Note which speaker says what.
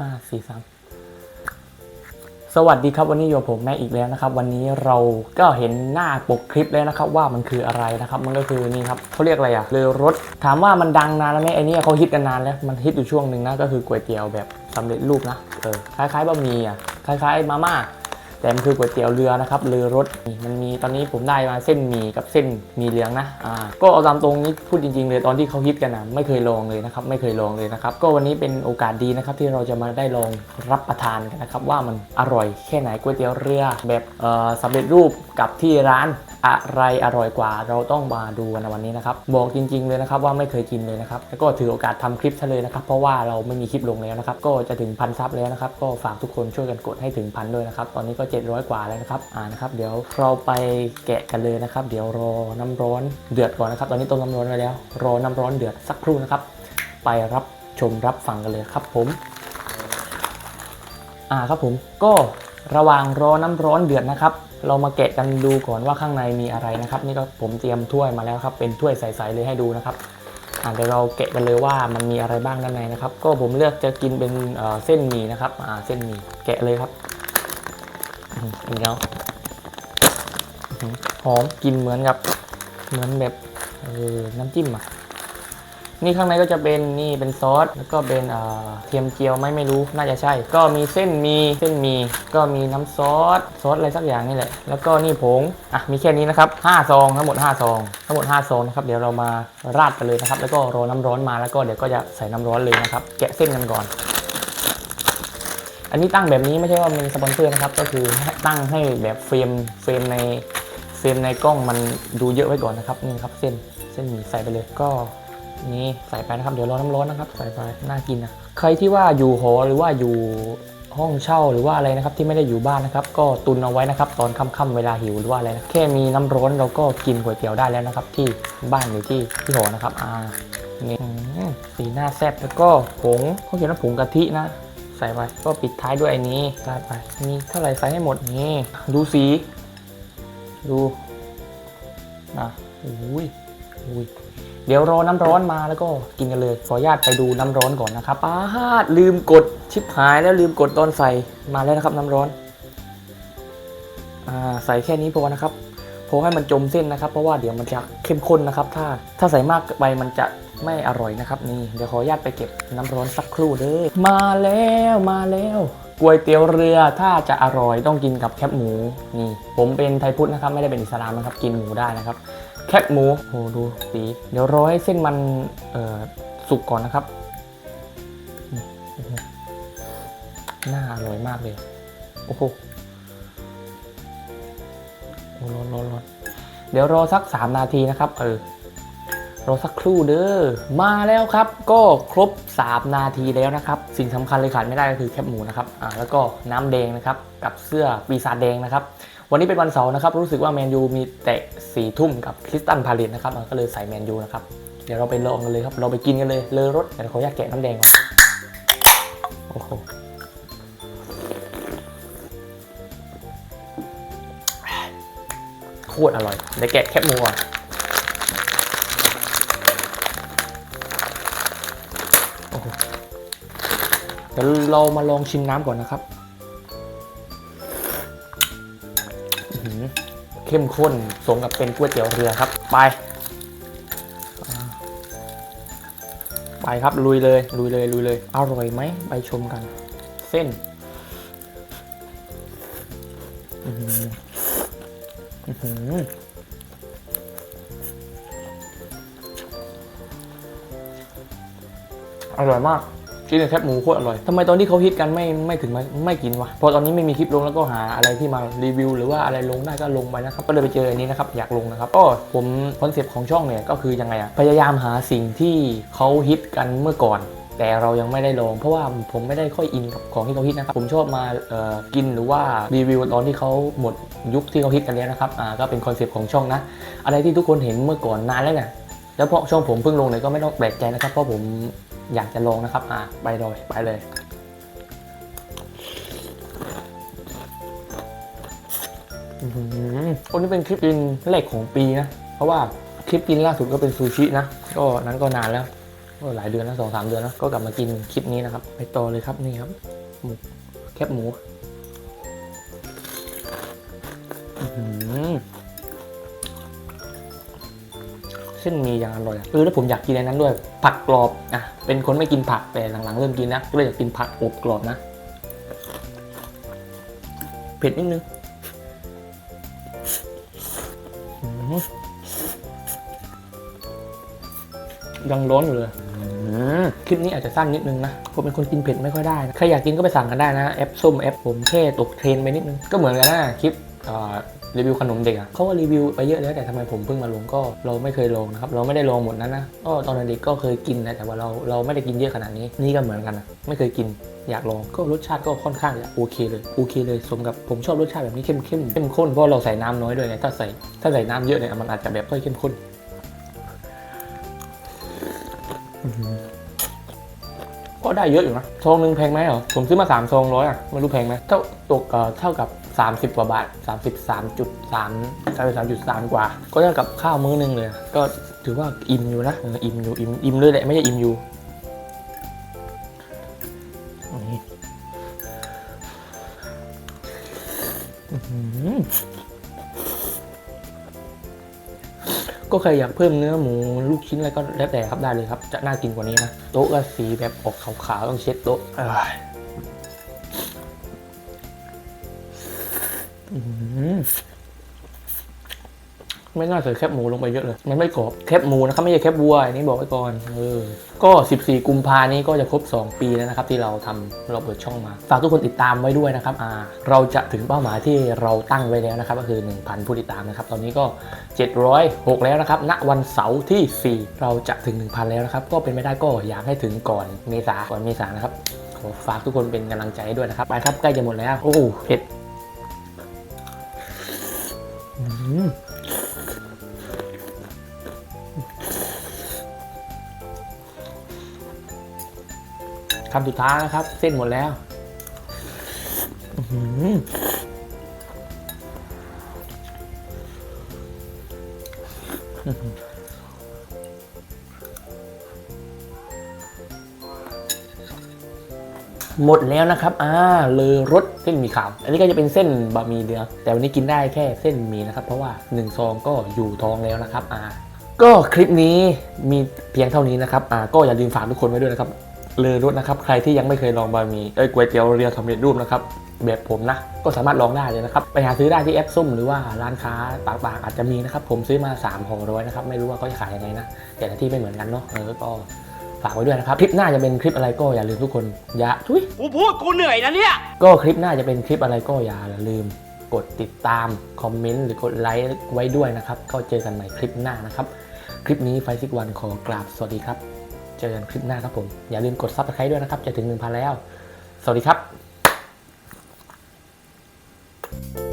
Speaker 1: ห้าสี่สามสวัสดีครับวันนี้โยผมแม่อีกแล้วนะครับ วันนี้เราก็เห็นหน้าปกคลิปแล้วนะครับ ว่ามันคืออะไรนะครับ มันก็คือนี่ครับเขาเรียกอะไรอะเรือรถถามว่ามันดังนานแล้วไหมไอ้นี่เขาฮิตกันนานแล้วมันฮิตอยู่ช่วงหนึ่งนะก็คือก๋วยเตี๋ยวแบบสำเร็จรูปนะเออคล้ายๆบะหมี่อะคล้ายๆมาม่า แต่มันคือก๋วยเตี๋ยวเรือนะครับเรือรถมันมีตอนนี้ผมได้มาเส้นหมี่กับเส้นหมี่เหลืองนะอ่าก็เอาตามตรงนี้พูดจริงๆเลยตอนที่เขาฮิตกันนะไม่เคยลองเลยนะครับไม่เคยลองเลยนะครับก็วันนี้เป็นโอกาสดีนะครับที่เราจะมาได้ลองรับประทานกันนะครับว่ามันอร่อยแค่ไหนก๋วยเตี๋ยวเรือแบบเอ่อสำเร็จรูปกับที่ร้านอะไรอร่อยกว่าเราต้องมาดูกันในวันนี้นะครับบอกจริง ๆเลยนะครับว่าไม่เคยกินเลยนะครับแล้วก็ถือโอกาสทำคลิปซะเลยนะครับ เพราะว่าเราไม่มีคลิปลงแล้วนะครับ ก็จะถึงพันซับแล้วนะครับ ก็ฝากทุกคนช่วยกันกดให้ถึงพันด้วยนะครับ ตอนนี้ก็700 กว่าแล้วนะครับอ่านะครับ เดี๋ยวเราไปแกะกันเลยนะครับ เดี๋ยวรอน้ำร้อนเดือดก่อนนะครับ ตอนนี้ต้มน้ำร้อนไว้แล้ว รอน้ำร้อนเดือดสักครู่นะครับ ไปรับชมรับฟังกันเลยครับผมอ่าครับผมก็ระหว่างรอน้ำร้อนเดือดนะครับ เรามาแกะกันดูก่อนว่าข้างในมีอะไรนะครับ นี่ก็ผมเตรียมถ้วยมาแล้วครับ เป็นถ้วยใสๆเลยให้ดูนะครับอ่าเดี๋ยวเราแกะกันเลยว่ามันมีอะไรบ้างด้านในนะครับ ก็ผมเลือกจะกินเป็นเอ่อเส้นหมี่นะครับอ่าเส้นหมี่แกะเลยครับ อืมเดี๋ยวอื้อหือมกลินเหมือนกับ เหมือนแบบเออน้ำจิ้มอะ นี่ข้างในก็จะเป็นนี่เป็นซอสแล้วก็เป็นเอ่อเทียมเจียวไหมไม่รู้น่าจะใช่ ก็มีเส้นมีเส้นมีก็มีน้ำซอสซอสอะไรสักอย่างนี่แหละ แล้วก็นี่ผงอะมีแค่นี้นะครับ5ซองทั้งหมด5ซองทั้งหมด5ซองนะครับเดี๋ยวเรามาราดกันเลยนะครับ แล้วก็รอน้ำร้อนมาแล้วก็เดี๋ยวก็จะใส่น้ำร้อนเลยนะครับ แกะเส้นกันก่อน อันนี้ตั้งแบบนี้ไม่ใช่ว่าเป็นสปอนเซอร์นะครับ ก็คือตั้งให้แบบเฟรมเฟรมในเฟรมในกล้องมันดูเยอะไว้ก่อนนะครับนี่ครับเส้นเส้นหมี่ใส่ไปเลยก็นี่ใส่ไปนะครับเดี๋ยวรอน้ำร้อนนะครับ ใส่ไปน่ากินนะใครที่ว่าอยู่หอหรือว่าอยู่ห้องเช่าหรือว่าอะไรนะครับที่ไม่ได้อยู่บ้านนะครับ ก็ตุนเอาไว้นะครับ ตอนค่ำๆเวลาหิวหรือว่าอะไรนะแค่มีน้ำร้อนเราก็กินก๋วยเตี๋ยวได้แล้วนะครับ ที่บ้านหรือที่ที่หอนะครับอ่านี่สีหน้าแซ่บแล้วก็ผงเขาเขียนว่าผงกะทินะ ใส่ไปก็ปิดท้ายด้วยไอ้นี้ราดไปมีเท่าไหร่ใส่ให้หมดนี่ดูสี ดูนะอุ้ยอุ้ยเดี๋ยวรอน้ำร้อนมาแล้วก็กินกันเลย ขออนุญาตไปดูน้ำร้อนก่อนนะครับป้าฮาดลืมกดชิปหายแล้วลืมกดตอนใส่มาแล้วนะครับน้ำร้อนอ่าใส่แค่นี้พอนะครับพอให้มันจมเส้นนะครับ เพราะว่าเดี๋ยวมันจะเข้มข้นนะครับ ถ้าถ้าใส่มากไปมันจะ ไม่อร่อยนะครับนี่เดี๋ยวขออนุญาตไปเก็บน้ำร้อนสักครู่เด้อมาแล้วมาแล้วก๋วยเตี๋ยวเรือถ้าจะอร่อยต้องกินกับแคบหมูนี่ ผมเป็นไทยพุทธนะครับไม่ได้เป็นอิสลามนะครับกินหมูได้นะครับ แคบหมูโอ้ดูสีเดี๋ยวรอให้เส้นมันสุกก่อนนะครับน่าอร่อยมากเลยโอ้โหโอ้ร้อนร้อนร้อนเดี๋ยวรอสัก 3 นาทีนะครับเออ รอสักครู่เด้อมาแล้วครับ ก็ครบ 3 นาทีแล้วนะครับ สิ่งสำคัญเลยขาดไม่ได้ก็คือแคบหมูนะครับอ่าแล้วก็น้ำแดงนะครับกับเสื้อปีศาจแดงนะครับวันนี้เป็นวันเสาร์นะครับ รู้สึกว่าแมนยูมีเตะสี่ทุ่มกับคริสตันพาเลตนะครับก็เลยใส่แมนยูนะครับเดี๋ยวเราไปลองกันเลยครับ เราไปกินกันเลยเลอรถเดี๋ยวขออนุญาตแกะน้ำแดงก่อนโอ้โหโคตรอร่อยเดี๋ยวแกะแคบหมูก่อน ดี๋ยวเรามาลองชิมน้ำก่อนนะครับเข้มข้นสมกับเป็นก๋วยเตี๋ยวเรือครับ ไป ไปครับลุยเลยลุยเลยลุยเลยอร่อยไหมไปชมกัน เส้นอร่อยมาก กินกับแคบหมูโคตรอร่อยทำไมตอนที่เขาฮิตกันไม่ไม่ถึงไม่ไม่กินวะพอตอนนี้ไม่มีคลิปลงแล้วก็หาอะไรที่มารีวิว หรือว่าอะไรลงได้ก็ลงไปนะครับก็เลยไปเจออันนี้นะครับอยากลงนะครับก็ผมคอนเซปต์ของช่องเนี่ยก็คือยังไงอะพยายามหาสิ่งที่เขาฮิตกันเมื่อก่อนแต่เรายังไม่ได้ลองเพราะว่าผมไม่ได้ค่อยอินกับของที่เขาฮิตนะครับผมชอบมาเอ่อกินหรือว่ารีวิวตอนที่เขาหมดยุคที่เขาฮิตกันแล้วนะครับอ่าก็เป็นคอนเซปต์ของช่องนะ อะไรที่ทุกคนเห็นเมื่อก่อนนานแล้วเนี่ยแล้วพอช่องผมเพิ่งลงเลยก็ไม่ต้องแปลกใจนะครับเพราะผม อยากจะลองนะครับอ่าไปเลยไปเลยอือหือคนนี้เป็นคลิปกินแรกของปีนะ เพราะว่าคลิปกินล่าสุดก็เป็นซูชินะ ก็นั้นก็นานแล้ว ก็หลายเดือนแล้วสองสามเดือนแล้ว ก็กลับมากินคลิปนี้นะครับ ไปต่อเลยครับนี่ครับหมูแคบหมู อื้อ หือเส้นหมีอย่างอร่อยอะเออแล้วผมอยากกินอันนั้นด้วย ผักกรอบอะเป็นคนไม่กินผักแต่หลังๆเริ่มกินนะก็เลยอยากกินผักอบกรอบนะเผ็ดนิดนึงอื้อหือยังร้อนอยู่เลยอืมคลิปนี้อาจจะสั้นนิดนึงนะ ผมเป็นคนกินเผ็ดไม่ค่อยได้นะใครอยากกินก็ไปสั่งกันได้นะ แอปส้มแอปผมแค่ตกเทรนไปนิดนึง ก็เหมือนกันนะคลิปเอ่อ รีวิวขนมเด็กอะเขาว่ารีวิวไปเยอะแล้วแต่ทำไมผมเพิ่งมาลงก็เราไม่เคยลงนะครับเราไม่ได้ลงหมดนั้นนะก็ตอนเด็กก็เคยกินนะแต่ว่าเราเราไม่ได้กินเยอะขนาดนี้นี่ก็เหมือนกันนะไม่เคยกินอยากลองก็รสชาติก็ค่อนข้างจะโอเคเลยโอเคเลยสมกับผมชอบรสชาติแบบนี้เข้มเข้มเข้มข้นเพราะเราใส่น้ำน้อยด้วยไงถ้าใส่ถ้าใส่น้ำเยอะเนี่ยมันอาจจะแบบค่อยเข้มข้นก็ได้เยอะอยู่นะซองหนึ่งแพงไหมเหรอผมซื้อมา3ามซองร้อยอะไม่รู้แพงไหมเท่าตกเท่ากับ 30 กว่าบาท 33.3 33.3 กว่า ก็เท่ากับข้าวมื้อนึงเลย ก็ถือว่าอิ่มอยู่นะอิ่มอยู่อิ่มอิ่มเลยแหละไม่ใช่อิ่มอยู่นี่ก็ใครอยากเพิ่มเนื้อหมูลูกชิ้นอะไรก็แล้วแต่ครับได้เลยครับ จะน่ากินกว่านี้นะ โต๊ะก็สีแบบออกขาวๆต้องเช็ดโต๊ะ ไม่น่าใส่แคบหมูลงไปเยอะเลย มันไม่กรอบแคบหมูนะครับไม่ใช่แคบวัวอันนี้บอกไว้ก่อนเออก็ 14 กุมภานี้ก็จะครบ 2 ปีแล้วนะครับ ที่เราทำเราเปิดช่องมา ฝากทุกคนติดตามไว้ด้วยนะครับอ่าเราจะถึงเป้าหมายที่เราตั้งไว้แล้วนะครับ ก็คือ 1,000 ผู้ติดตามนะครับ ตอนนี้ก็ 706 แล้วนะครับ ณ วันเสาร์ที่ 4 เราจะถึง 1,000 แล้วนะครับ ก็เป็นไม่ได้ก็อยากให้ถึงก่อนเมษาก่อนเมษานะครับขอฝากทุกคนเป็นกำลังใจด้วยนะครับ ไปครับใกล้จะหมดแล้ว โอ้โหเผ็ด คำสุดท้ายนะครับ เส้นหมดแล้ว หมดแล้วนะครับ อ่า เลยรสเส้นมี่ขาว อันนี้ก็จะเป็นเส้นบะหมี่เนื้อ แต่วันนี้กินได้แค่เส้นหมี่นะครับ เพราะว่า1ซองก็อยู่ท้องแล้วนะครับ อ่า ก็คลิปนี้มีเพียงเท่านี้นะครับ อ่า ก็อย่าลืมฝากทุกคนไว้ด้วยนะครับ เลอรสนะครับ ใครที่ยังไม่เคยลองบะหมี่เอ้ยก๋วยเตี๋ยวเรียวสำเร็จรูปนะครับ แบบผมนะ ก็สามารถลองได้เลยนะครับ ไปหาซื้อได้ที่แอปส้มหรือว่าร้านค้าต่างๆอาจจะมีนะครับ ผมซื้อมา3ห่อร้อยนะครับ ไม่รู้ว่าเขาจะขายยังไงนะ แต่ละที่ไม่เหมือนกันเนาะ เออ ก็ ฝากไว้ด้วยนะครับ คลิปหน้าจะเป็นคลิปอะไรก็อย่าลืมทุกคน อย่าทุย
Speaker 2: กูพูดกูเหนื่อยนะเนี่ย
Speaker 1: ก็คลิปหน้าจะเป็นคลิปอะไรก็อย่าลืม กดติดตาม คอมเมนต์หรือกดไลค์ไว้ด้วยนะครับ ก็เจอกันใหม่คลิปหน้านะครับ คลิปนี้ไฟซิกวันขอกราบสวัสดีครับ เจอกันคลิปหน้าครับผม อย่าลืมกดซับสไครต์ด้วยนะครับ จะถึงหนึ่งพันแล้ว สวัสดีครับ